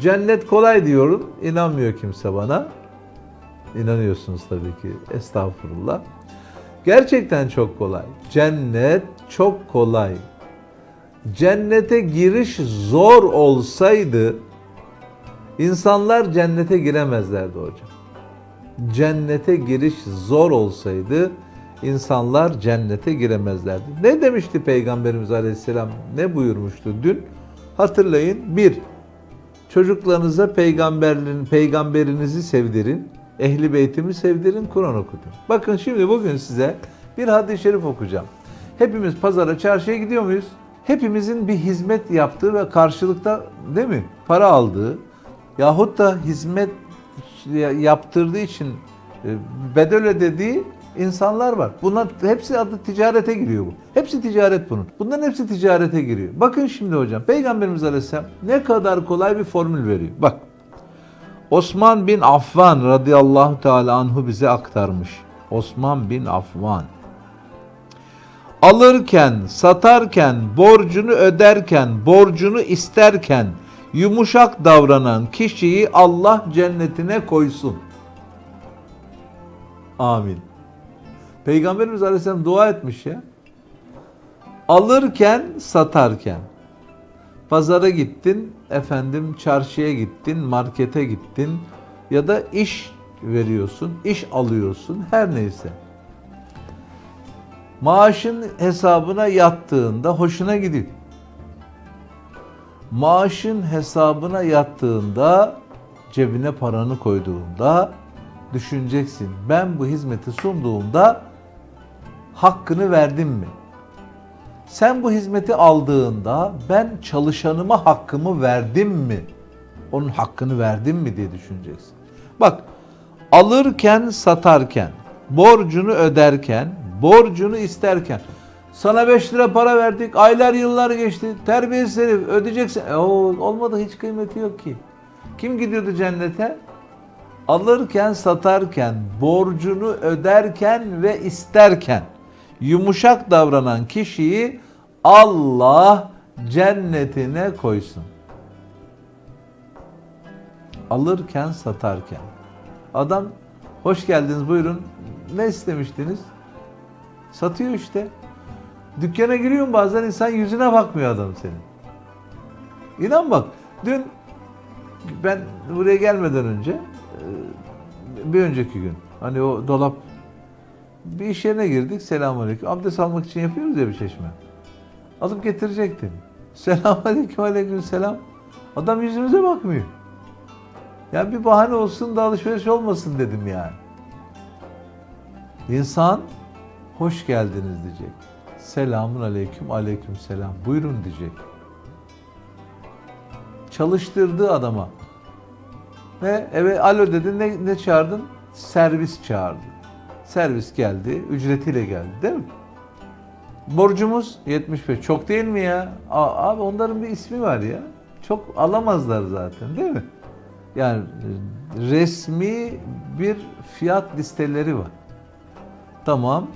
Cennet kolay diyorum. İnanmıyor kimse bana. İnanıyorsunuz tabii ki. Estağfurullah. Gerçekten çok kolay. Cennet çok kolay. Cennete giriş zor olsaydı insanlar cennete giremezlerdi hocam. Cennete giriş zor olsaydı insanlar cennete giremezlerdi. Ne demişti Peygamberimiz Aleyhisselam? Ne buyurmuştu dün? Hatırlayın. Bir, çocuklarınıza peygamberin, peygamberinizi sevdirin. Ehli beytimi sevdirin, Kur'an okutun. Bakın şimdi bugün size bir hadis-i şerif okuyacağım. Hepimiz pazara, çarşıya gidiyor muyuz? Hepimizin bir hizmet yaptığı ve karşılıkta değil mi? Para aldığı yahut da hizmet yaptırdığı için e, bedel ödediği insanlar var. Bunlar hepsi adı ticarete giriyor bu. Hepsi ticaret bunun. Bunların hepsi ticarete giriyor. Bakın şimdi hocam Peygamberimiz Aleyhisselam ne kadar kolay bir formül veriyor. Bak Osman bin Affan radıyallahu teala anhu bize aktarmış. Osman bin Affan. Alırken, satarken, borcunu öderken, borcunu isterken yumuşak davranan kişiyi Allah cennetine koysun. Amin. Peygamberimiz Aleyhisselam dua etmiş ya. Alırken, satarken. Pazara gittin, efendim çarşıya gittin, markete gittin ya da iş veriyorsun, iş alıyorsun her neyse. Maaşın hesabına yattığında hoşuna gidiyor. Maaşın hesabına yattığında cebine paranı koyduğunda düşüneceksin. Ben bu hizmeti sunduğumda hakkını verdim mi? Sen bu hizmeti aldığında ben çalışanıma hakkımı verdim mi? Onun hakkını verdim mi diye düşüneceksin. Bak alırken satarken, borcunu öderken, borcunu isterken sana 5 lira para verdik, aylar yıllar geçti, terbiyesiz ödeyeceksin. E, olmadı hiç kıymeti yok ki. Kim gidiyordu cennete? Alırken, satarken, borcunu öderken ve isterken yumuşak davranan kişiyi Allah cennetine koysun. Alırken, satarken. Adam hoş geldiniz buyurun. Ne istemiştiniz? Satıyor işte. Dükkana giriyorsun bazen insan yüzüne bakmıyor adam senin. İnan bak dün ben buraya gelmeden önce bir önceki gün hani o dolap bir iş yerine girdik. Selamünaleyküm. Abdest almak için yapıyoruz ya bir çeşme. Alıp getirecektim. Selamünaleyküm aleyküm selam. Adam yüzümüze bakmıyor. Yani bir bahane olsun da alışveriş olmasın dedim yani. İnsan hoş geldiniz diyecek. Selamun aleyküm aleyküm selam. Buyurun diyecek. Çalıştırdığı adama. Ve eve alo dedin ne, ne çağırdın? Servis çağırdı. Servis geldi, ücretiyle geldi değil mi? Borcumuz 75. Çok değil mi ya? Abi onların bir ismi var ya. Çok alamazlar zaten değil mi? Yani resmi bir fiyat listeleri var. Tamam.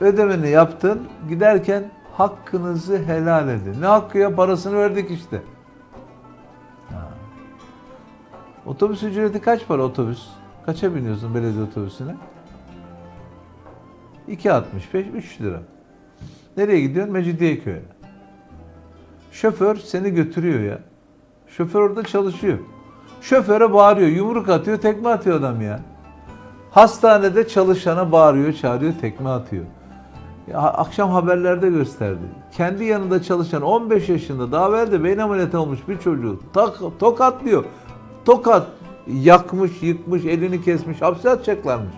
Ödemeni yaptın. Giderken hakkınızı helal edin. Ne hakkı ya? Parasını verdik işte. Ha. Otobüs ücreti kaç para otobüs? Kaça biniyorsun belediye otobüsüne? 2.65, 3 lira. Nereye gidiyorsun? Mecidiyeköy'e. Şoför seni götürüyor ya. Şoför orada çalışıyor. Şoföre bağırıyor, yumruk atıyor, tekme atıyor adam ya. Hastanede çalışana bağırıyor, çağırıyor, tekme atıyor. Ya, akşam haberlerde gösterdi. Kendi yanında çalışan 15 yaşında daha evvel de beyin ameliyatı olmuş bir çocuğu tak, tokatlıyor. Tokat yakmış, yıkmış, elini kesmiş, hapse atacaklarmış.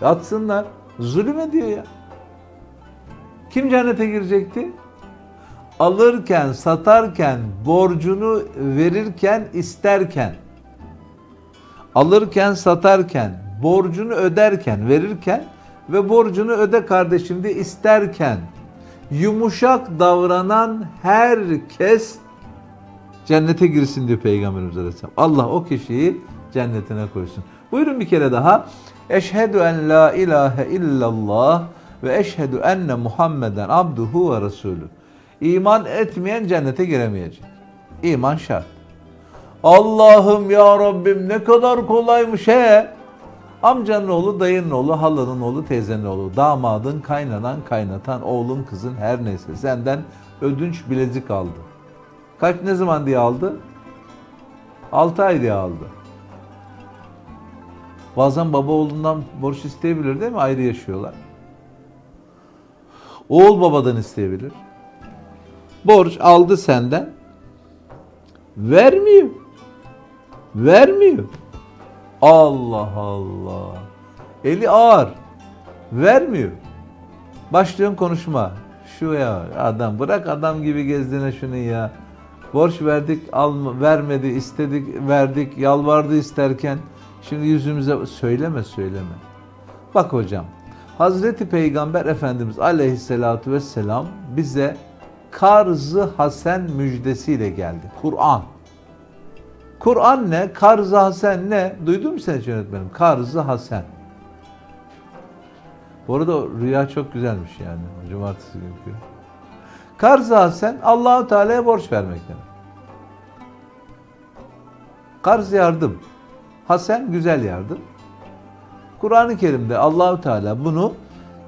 Yatsınlar. Zulüm ediyor ya. Kim cennete girecekti? Alırken, satarken, borcunu verirken, isterken. Alırken, satarken, borcunu öderken, verirken ve borcunu öde kardeşim diye isterken yumuşak davranan herkes cennete girsin diyor Peygamberimiz Aleyhisselam. Allah o kişiyi cennetine koysun. Buyurun bir kere daha. Eşhedü en la ilahe illallah ve eşhedü enne Muhammeden abduhu ve resulü. İman etmeyen cennete giremeyecek. İman şart. Allah'ım ya Rabbim ne kadar kolaymış he. Amcanın oğlu, dayının oğlu, halanın oğlu, teyzenin oğlu, damadın, kaynanan, kaynatan, oğlun, kızın her neyse senden ödünç bilezik aldı. Kaç ne zaman diye aldı? 6 ay diye aldı. Bazen baba oğlundan borç isteyebilir değil mi? Ayrı yaşıyorlar. Oğul babadan isteyebilir. Borç aldı senden. Vermiyor. Vermiyor. Allah Allah. Eli ağır. Vermiyor. Başlıyorsun konuşma. Şu ya adam bırak adam gibi gezdiğine şunu ya. Borç verdik, alma, vermedi, istedik, verdik, yalvardı isterken şimdi yüzümüze söyleme söyleme. Bak hocam, Hazreti Peygamber Efendimiz Aleyhisselatü Vesselam bize Karz-ı Hasen müjdesiyle geldi. Kur'an. Kur'an ne? Karz-ı Hasen ne? Duydun mu sen hiç yönetmenim? Karz-ı Hasen. Bu arada rüya çok güzelmiş yani. Cumartesi günkü. Karz-ı Hasen Allahu Teala'ya borç vermek demek. Karz yardım. Hasen güzel yardım. Kur'an-ı Kerim'de Allahu Teala bunu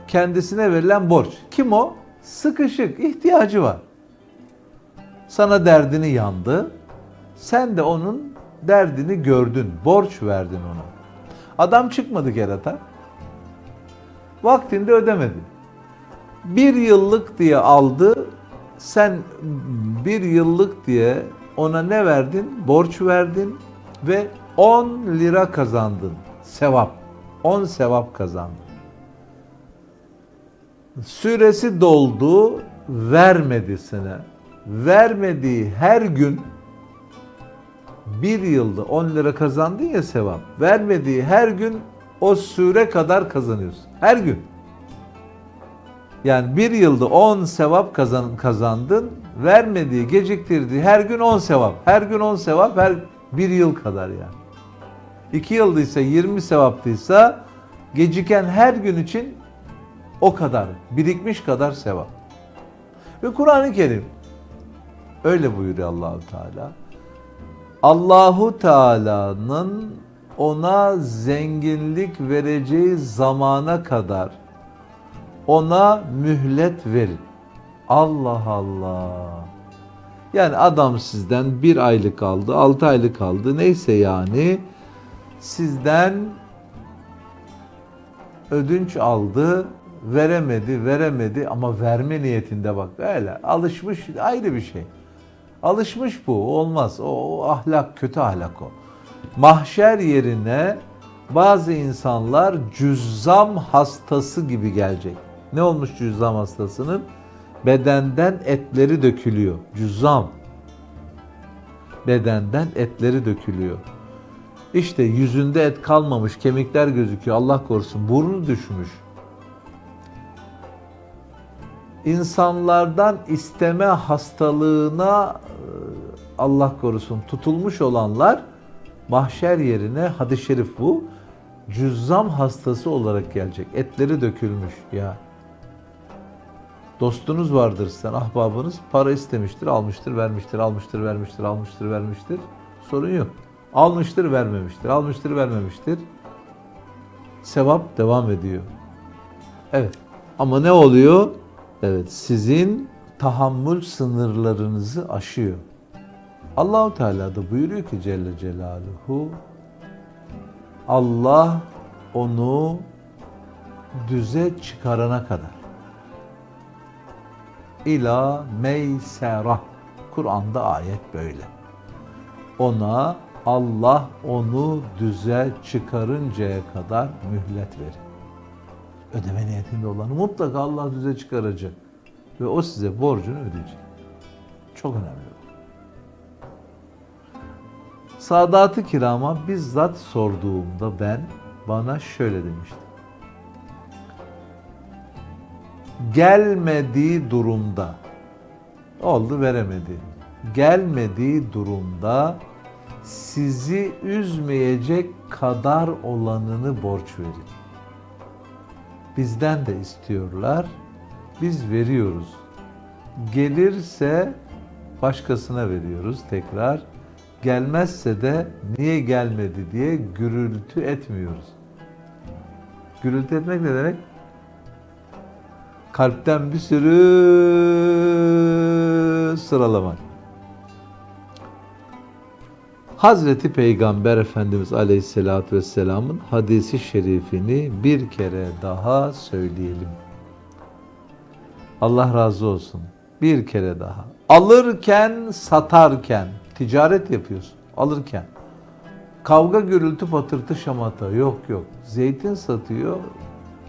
kendisine verilen borç. Kim o? Sıkışık, ihtiyacı var. Sana derdini yandı. Sen de onun derdini gördün. Borç verdin ona. Adam çıkmadı kerata. Vaktinde ödemedi. Bir yıllık diye aldı. Sen bir yıllık diye ona ne verdin? Borç verdin ve 10 lira kazandın. Sevap. 10 sevap kazandın. Süresi doldu, vermedi sana. Vermediği her gün bir yılda 10 lira kazandın ya sevap. Vermediği her gün o süre kadar kazanıyorsun. Her gün. Yani bir yılda 10 sevap kazan, kazandın. Vermediği, geciktirdiği her gün 10 sevap. Her gün 10 sevap, her bir yıl kadar yani. 2 yıldıysa 20 sevaptıysa geciken her gün için o kadar, birikmiş kadar sevap. Ve Kur'an-ı Kerim öyle buyuruyor Allahu Teala. Allahu Teala'nın ona zenginlik vereceği zamana kadar ona mühlet verin. Allah Allah. Yani adam sizden bir aylık aldı, altı aylık aldı. Neyse yani sizden ödünç aldı, veremedi, veremedi ama verme niyetinde bak öyle alışmış ayrı bir şey. Alışmış bu olmaz. O, o ahlak kötü ahlak o. Mahşer yerine bazı insanlar cüzzam hastası gibi gelecek. Ne olmuş cüzzam hastasının? Bedenden etleri dökülüyor. Cüzzam. Bedenden etleri dökülüyor. İşte yüzünde et kalmamış, kemikler gözüküyor. Allah korusun. Burnu düşmüş. İnsanlardan isteme hastalığına Allah korusun tutulmuş olanlar mahşer yerine hadis-i şerif bu cüzzam hastası olarak gelecek. Etleri dökülmüş ya. Dostunuz vardır sen ahbabınız para istemiştir, almıştır, vermiştir, almıştır, vermiştir, almıştır, vermiştir. Sorun yok. Almıştır, vermemiştir, almıştır, vermemiştir. Sevap devam ediyor. Evet. Ama ne oluyor? Evet, sizin tahammül sınırlarınızı aşıyor. Allahu Teala da buyuruyor ki Celle Celaluhu Allah onu düze çıkarana kadar ila meysera Kur'an'da ayet böyle. Ona Allah onu düze çıkarıncaya kadar mühlet verir. Ödeme niyetinde olanı mutlaka Allah düze çıkaracak. Ve o size borcunu ödeyecek. Çok önemli. Sadat-ı kirama bizzat sorduğumda ben bana şöyle demişti. Gelmediği durumda oldu veremedi. Gelmediği durumda sizi üzmeyecek kadar olanını borç verin. Bizden de istiyorlar. Biz veriyoruz. Gelirse başkasına veriyoruz tekrar Gelmezse de niye gelmedi diye gürültü etmiyoruz. Gürültü etmek ne demek? Kalpten bir sürü sıralamak. Hazreti Peygamber Efendimiz Aleyhisselatü Vesselam'ın hadisi şerifini bir kere daha söyleyelim. Allah razı olsun. Bir kere daha. Alırken, satarken, ticaret yapıyorsun. Alırken. Kavga, gürültü, patırtı, şamata. Yok yok. Zeytin satıyor,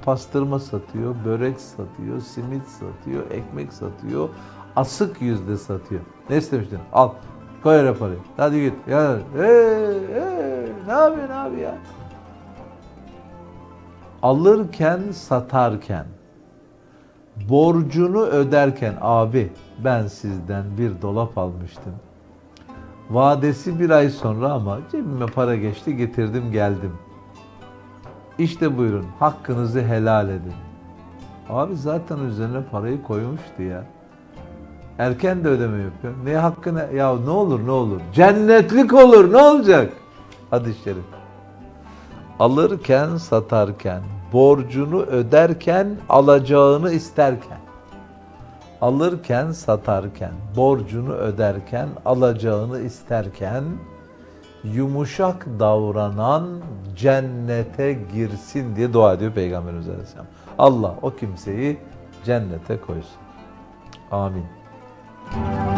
pastırma satıyor, börek satıyor, simit satıyor, ekmek satıyor, asık yüzde satıyor. Ne istemiştin? Al. Koy parayı. Hadi git. Ya, hey, hey, ne yapıyorsun abi ya? Alırken, satarken, borcunu öderken abi ben sizden bir dolap almıştım. Vadesi bir ay sonra ama cebime para geçti getirdim geldim. İşte buyurun hakkınızı helal edin. Abi zaten üzerine parayı koymuştu ya. Erken de ödeme yapıyor. Ne hakkına ya ne olur ne olur. Cennetlik olur ne olacak? Hadi şerif. Alırken satarken, borcunu öderken, alacağını isterken. Alırken satarken, borcunu öderken, alacağını isterken yumuşak davranan cennete girsin diye dua ediyor Peygamberimiz Aleyhisselam. Allah o kimseyi cennete koysun. Amin. 了。